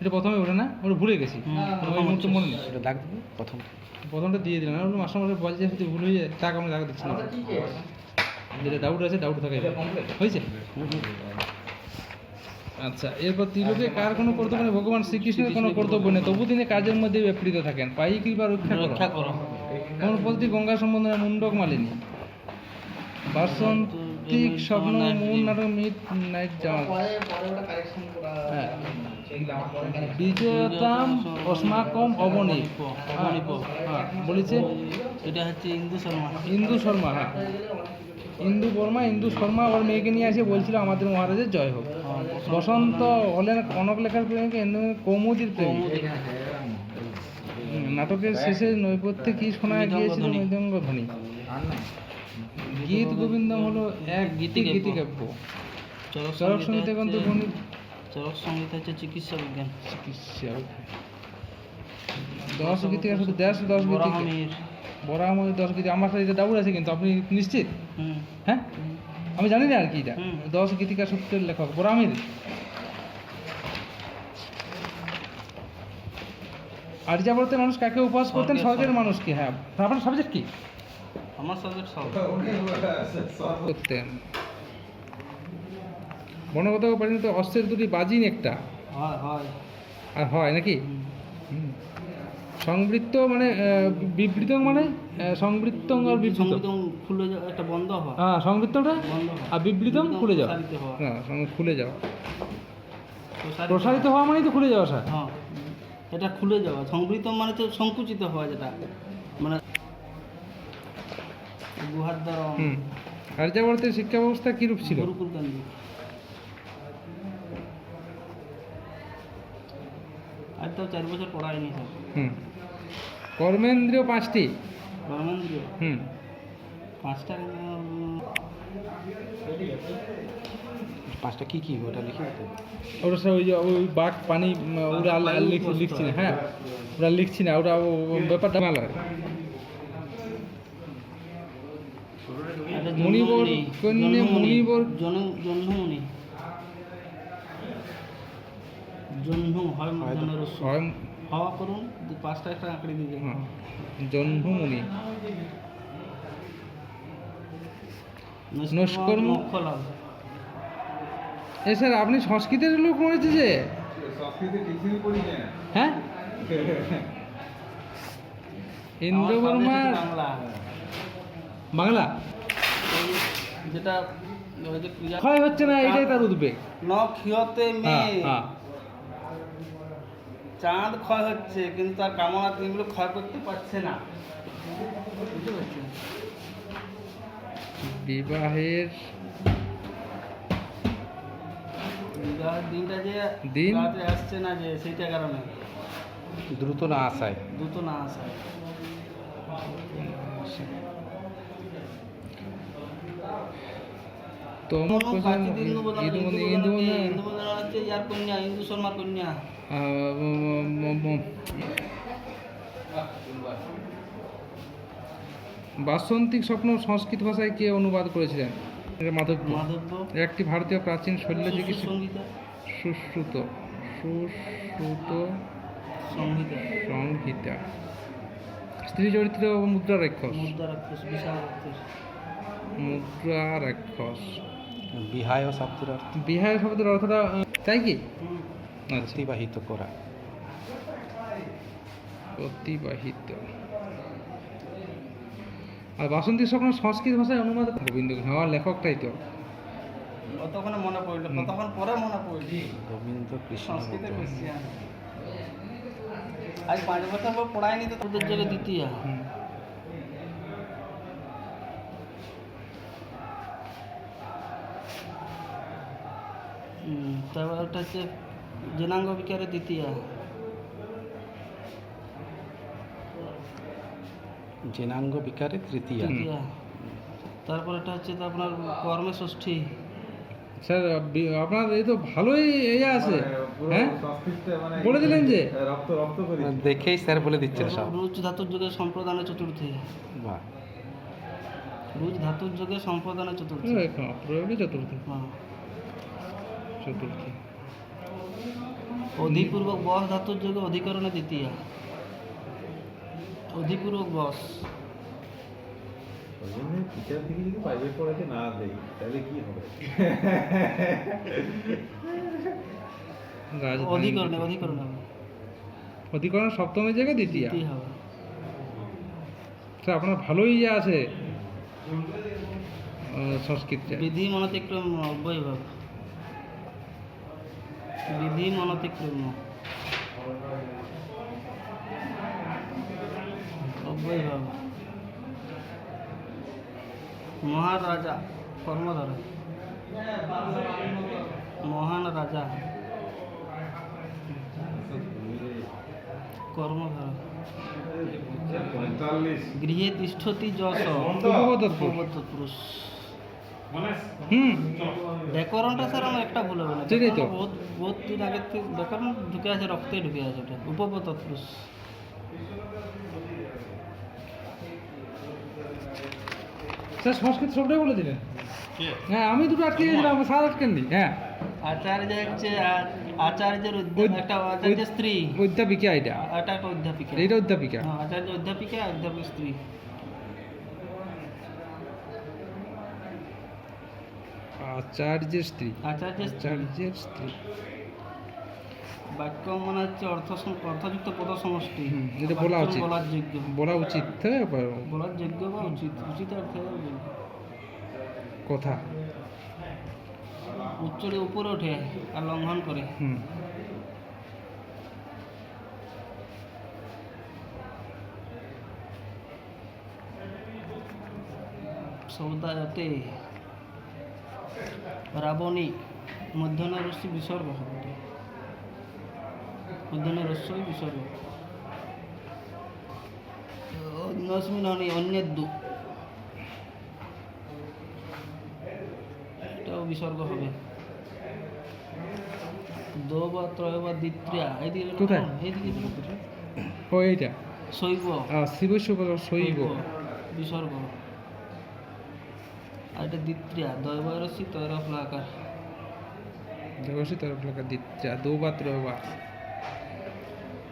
এটা প্রথমে ওঠে না ওটা ভুলে গেছি। হুম, ওই মুহূর্তে মনে নেই। দাগ দিবি প্রথম। প্রথমটা দিয়ে দিলাম। আর মাস্টার মাসে বলছে যদি ভুল হয়ে যায় তাকে আমরা টাকা দিচ্ছি না। যেটা ডাউট আছে ডাউট থাকে। হয়েছে? আচ্ছা এরপর ত্রিলোকে কার কোনো কর্তব্য নেই? ভগবান শ্রীকৃষ্ণের কোনো কর্তব্য নেই। তবু তিনি কাজের মধ্যে ব্যাপৃত থাকেন। পাই কৃপা রক্ষা করো। রক্ষা করো। কোন প্রতি গঙ্গা সম্বন্ধে মুন্ডক মালিনী। বাসন্তিক স্বপ্ন মুন নাটক মিট নাইট জামা হ্যাঁ। বিজয়তাম অস্মাকম অবনীপ অবনীপ। হ্যাঁ বলেছে? এটা হচ্ছে ইন্দু শর্মা। ইন্দু শর্মা হ্যাঁ। ইন্দু বর্মা ইন্দু শর্মা ওর মেয়েকে নিয়ে এসে বলছিল আমাদের মহারাজের জয় হোক। হ্যাঁ, বসন্ত হলেন কনক লেখার প্রেমিক কৌমুদির প্রেমিক। নাটকের শেষে নৈপথ্যে কি শোনা গিয়েছিল? ধ্বনি। মৃদঙ্গ ধ্বনি গীত গোবিন্দম হলো এক গীতি গীতিকাব্য। চরক সঙ্গীতে কিন্তু চরক সংগীত হচ্ছে চিকিৎসা বিজ্ঞান। চিকিৎসা দশ গীতিকা শুধু দেশ দশ গীতিকা বরাহমিহির বরাহময় দশ গীতি আমার সাথে ডাউট আছে কিন্তু আপনি নিশ্চিত? হ্যাঁ? আমি জানি না আর কি এটা। দশ গীতিকা সূত্রের লেখক। বরামির আর্যাবর্তের মানুষ কাকে উপহাস করতেন? স্বর্গের স্বর্গের সব। মানুষকে হ্যাঁ। আপনার সাবজেক্ট কি? আমার সাবজেক্ট সব। করতেন। বনগত পরিণত অস্ত্রের দুটি বাজিন একটা। আর হয় নাকি। সংবৃত্ত মানে বিবৃত মানে? সংবৃত্তং আর বিবৃত। খুলে যাওয়া একটা বন্ধ হয়। হ্যাঁ সংবৃত্তটা? আর বিবৃতম খুলে যাওয়া। হ্যাঁ। খুলে যাওয়া। প্রসারিত হওয়া মানেই তো খুলে যাওয়া স্যার। হ্যাঁ এটা খুলে যাওয়া। সংবৃত মানে তো সংকুচিত হওয়া যেটা। মানে গুহার দ্বারা আর্যাবর্তের শিক্ষা ব্যবস্থা কিরূপ ছিল? গুরুকুল আজ তো চার বছর পড়ায়নি স্যার। হুম। কর্মেন্দ্রিয় পাঁচটি। কর্মেন্দ্রীয়? হুম। পাঁচটা পাঁচটা কি কি ওটা লিখে। ওটা সব ওই যে ওই বাঘ পানি ওরা লিখছি না হ্যাঁ। ওরা লিখছি না ওরা ব্যাপারটা ভালো হয় মণিবর, জন্মমণি, কন্যে জন্মমণি, মণিবর। জন- জহ্নমণি জহ্ন হয় হয় হওয়া করুন পাঁচটা একটা আঁকড়ে দিয়ে নৈষ্কর্ম। মোক্ষ লাভ এ স্যার আপনি সংস্কৃতের লোক মরেছে যে? হ্যাঁ? ইন্দ্র বর্মা বাংলা। বাংলা? যেটা ক্ষয় হচ্ছে না এটাই তার উদ্বেগ। ন ক্ষিয়তে হ্যাঁ মেয়ে। হ্যাঁ। চাঁদ ক্ষয় হচ্ছে কিন্তু তার কামনা তিনগুলো ক্ষয় করতে পারছে না। বিবাহের বিবাহের দিনটা যে দিন? রাতে আসছে না যে সেইটা কারণে। দ্রুত না আসায়। দ্রুত না আসা তম কোনো প্রাচীন হিন্দু বদল ইন্দু হিন্দু ইন্দু বদল কে? হিন্দু বদল হচ্ছে ইয়ার কন্যা হিন্দু শর্মার কন্যা বাসন্তিক স্বপ্ন সংস্কৃত ভাষায় কে অনুবাদ করেছিলেন? মাধব্য মাধব্য একটি ভারতীয় প্রাচীন শৈল্য চিকিৎসা সুশ্রুত সুশ্রুত সংহিতা। স্ত্রী চরিত্র মুদ্রা রাক্ষস মুদ্রা রাক্ষস মুদ্রা রাক্ষস বিহায় শব্দের অর্থ বিহার শব্দের অর্থটা তাই কি? আচ্ছা। অতিবাহিত করা। অতিবাহিত। আর বাসন্তী স্বপ্ন সংস্কৃত ভাষায় অনুবাদ গোবিন্দ হওয়ার লেখকটাই তো। কতক্ষণে মনে পড়ল কতক্ষণ পরে মনে পড়ল। গোবিন্দ কৃষ্ণ সংস্কৃতে আজ পাঁচ বছর পর পড়ায়নি তো তোদের জন্য দ্বিতীয় তারপর ওটা হচ্ছে জেনাঙ্গ বিকারের দ্বিতীয়। জেনাঙ্গ বিকারে তৃতীয়া। তারপর এটা হচ্ছে তো আপনার কর্মে ষষ্ঠী। স্যার আপনার এই তো ভালোই এই আছে। হ্যাঁ? বলে দিলেন যে রক্ত রক্ত দেখেই স্যার বলে দিচ্ছেন সব। রুজ ধাতুর যুগে সম্প্রদানের চতুর্থী। বাহ। রুজ ধাতুর যুগে সম্প্রদানের চতুর্থী। প্রয়োগে চতুর্থী। হ্যাঁ। চতুর্থী অধিপূর্বক বস ধাতুর যোগে অধিকরণে দ্বিতীয়। অধিপূর্বক বস। ওই জন্য টিচার থেকে যদি প্রাইভেট পড়াতে না দেয় তাহলে কি হবে? অধিকরণে অধিকরণে হবে। অধিকরণ সপ্তমের জায়গায় দ্বিতীয়। স্যার আপনার ভালোই ইয়ে আছে আহ, সংস্কৃতটা। বিধি মনতিক্রম অব্যয়ভাব। বিধি মনতিক্রম অব্যয়ভাব। মহারাজা কর্মধর। মহান রাজা। কর্মধর। গৃহে তিষ্ঠতি যশ। পুরুষ। হুম। ব্যাকরণটা স্যার আমার একটা ভুল হবে না। সেটাই তো। বহুত বহুত দিন আগে থেকে ব্যাকরণ ঢুকে আছে রক্তে ঢুকে আছে ওটা। উপব্রত পুরুষ স্যার সংস্কৃত সবটাই বলে দিলেন? হ্যাঁ আমি দুটো আটকে গেছিলাম সাত আটকেন নি হ্যাঁ। আচার্য হচ্ছে আচার্যের একটা আচার্যের ওই- স্ত্রী। অধ্যাপিকা এটা। এটা একটা অধ্যাপিকা এইটা অধ্যাপিকা হ্যাঁ, আচার্য অধ্যাপিকা অধ্যাপক স্ত্রী। আচার্যের স্ত্রী। আচার্যের আচার্যের স্ত্রী। বাক্য মানে হচ্ছে অর্থ অর্থযুক্ত পদ সমষ্টি এটা বলা উচিত। বলার যোগ্য। বলা উচিত হ্যাঁ, বলার যোগ্য বা উচিত? উচিত অর্থে। কথা। উচ্চরে উপরে ওঠে আর লঙ্ঘন করে। হুম। সৌদায়তে রাবণী মধ্যনা রস্যি বিসর্গ হবে এটা। মধ্যনা রস্যই বিসর্গ অন্যস্মিন হনি অন্যেদ্দু এটাও বিসর্গ হবে দো বা ত্রয় বা দ্বিত্রিয়া এইদিকে কোথায়? এইদিকে ও এইটা শৈব শিবস্য শৈব বিসর্গ আর এটা দ্বিত্রিয়া দয়বরসি তৈর ফলাকার দেবসী তার ফলাকা দিত্যা দৌবাত্র বা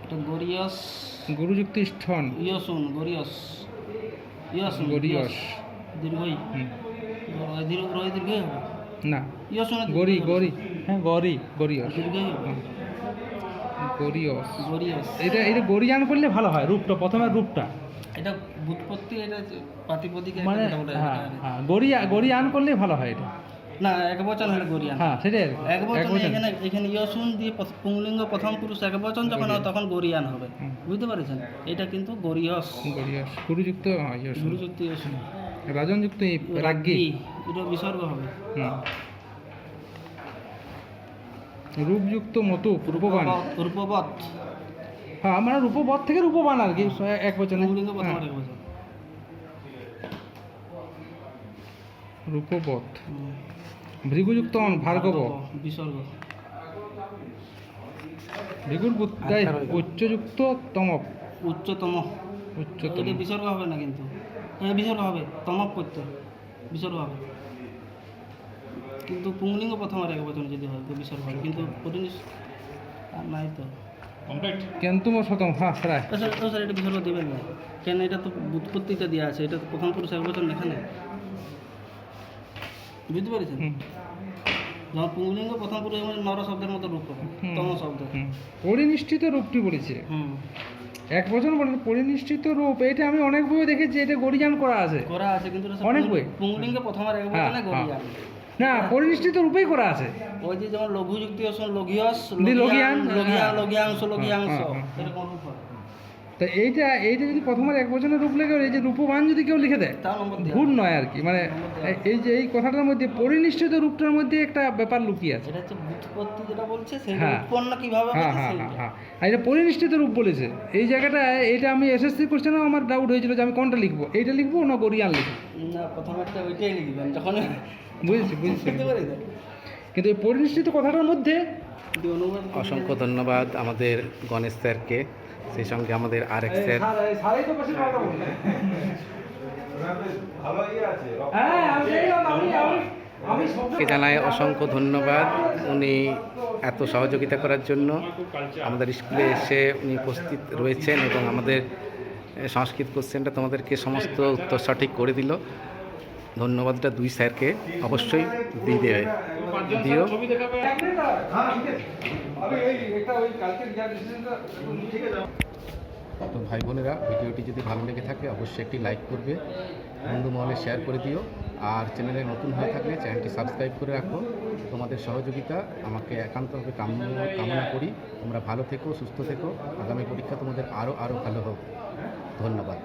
এটা গরিয়স গুরুযুক্ত স্থন ইয়সুন গরিয়স ইয়সুন গরিয়স দীর্ঘই। হুম। দীর্ঘ রয় দীর্ঘই হবে? না। ইয়সুন গরি গরি হ্যাঁ গরি গরিয়স দীর্ঘই। গরিয়স গরিয়স এটা এটা গরিয়ান করলে ভালো হয় রূপটা প্রথমে রূপটা। এটা বুৎপত্তি এটা একটা মানে হ্যাঁ হ্যাঁ গরিয়া গরিয়ান করলে ভালো হয় এটা। না এক বচন হলে গরিয়ান হ্যাঁ সেটাই এক বচন এখানে এখানে ইয়সুন দিয়ে পুংলিঙ্গ প্রথম পুরুষ এক বচন যখন হয় তখন গরিয়ান হবে। বুঝতে পারছেন? এটা কিন্তু গরিয়স গরিয়স গুরুযুক্ত হ্যাঁ, গুরুযুক্ত ইয়সুন। রাজনযুক্ত এই রাজ্ঞী এটা বিসর্গ হবে। হুম। রূপযুক্ত মতো রূপবান রূপবত হ্যাঁ মানে রূপবধ থেকে রূপবান আর কি এক বচনে হ্যাঁ, এক বচন রূপবধ ভৃগুযুক্ত অন ভার্গব। বিসর্গ। ভৃগুর বুদ্ধায় উচ্চযুক্ত তম উচ্চতম। উচ্চতম। বিসর্গ হবে না কিন্তু। হ্যাঁ বিসর্গ হবে। তমপ করতে বিসর্গ হবে। কিন্তু পুংলিঙ্গ প্রথম আর এক বচন যদি হয় তো বিসর্গ হবে। কিন্তু প্রতিনিধি আর শতম হ্যাঁ প্রায়। স্যার ও স্যার এটা বিসর্গ দেবেন না। কেন এটা তো উৎপত্তিটা দেওয়া আছে এটা তো পুরুষ এক বচন এখানে বুঝতে পেরেছেন? যখন পুংলিঙ্গ প্রথম পুরুষ নর শব্দের মতো রূপ হবে তম শব্দ। পরিনিষ্ঠিত রূপটি বলেছে। হুম। এক বছর বলে পরিনিষ্ঠিত রূপ এটা আমি অনেক বই দেখেছি এটা গরিজান করা আছে। করা আছে কিন্তু অনেক বই। পুংলিঙ্গে প্রথম আর এক বচনে গরিয়ান না পরিনিষ্ঠিত রূপেই করা আছে ওই যে যেমন লঘু যুক্তি লঘিয়স লঘিয়ান, হ্যাঁ। লঘিয়াংশ লঘিয়াংশ হ্যাঁ, হ্যাঁ। এরকম তো এইটা এইটা যদি প্রথমের এক বছরের রূপ লেগে এই যে রূপবান যদি কেউ লিখে দেয় তাও নম্বর ভুল নয় আর কি। মানে এই- এই যে এই কথাটার মধ্যে পরিনিষ্ঠিত রূপটার মধ্যে একটা ব্যাপার লুকিয়ে আছে। এটা হচ্ছে বুৎপত্তি যেটা বলছে হ্যাঁ। হ্যাঁ হ্যাঁ। হ্যাঁ হ্যাঁ। এটা পরিনিষ্ঠিত রূপ বলেছে এই জায়গাটায় এটা আমি এসএসসি কোশ্চেনেও আমার ডাউট হয়েছিল যে আমি কোনটা লিখব এইটা লিখব না গরিয়ান লিখব? না প্রথমে একটা ওইটাই লিখবেন যখন বুঝেছি বুঝেছি কিন্তু এই পরিনিষ্ঠিত কথাটার মধ্যে অসংখ্য ধন্যবাদ আমাদের গণেশ স্যারকে। সেই সঙ্গে আমাদের দেখলাম আমি আমি কে জানায় অসংখ্য ধন্যবাদ উনি এত সহযোগিতা করার জন্য। আমাদের স্কুলে এসে উনি উপস্থিত রয়েছেন এবং আমাদের সংস্কৃত কোশ্চেনটা তোমাদেরকে সমস্ত উত্তর সঠিক করে দিল। ধন্যবাদটা দুই স্যারকে অবশ্যই দিয়ে দেবে দিও। তো ভাই বোনেরা, ভিডিওটি যদি ভালো লেগে থাকে, অবশ্যই একটি লাইক করবে, বন্ধু মহলে শেয়ার করে দিও। আর চ্যানেলে নতুন হয়ে থাকলে চ্যানেলটি সাবস্ক্রাইব করে রাখো। তোমাদের সহযোগিতা আমাকে একান্তভাবে কামনা করি। তোমরা ভালো থেকো, সুস্থ থেকো। আগামী পরীক্ষা তোমাদের আরও আরও ভালো হোক। ধন্যবাদ।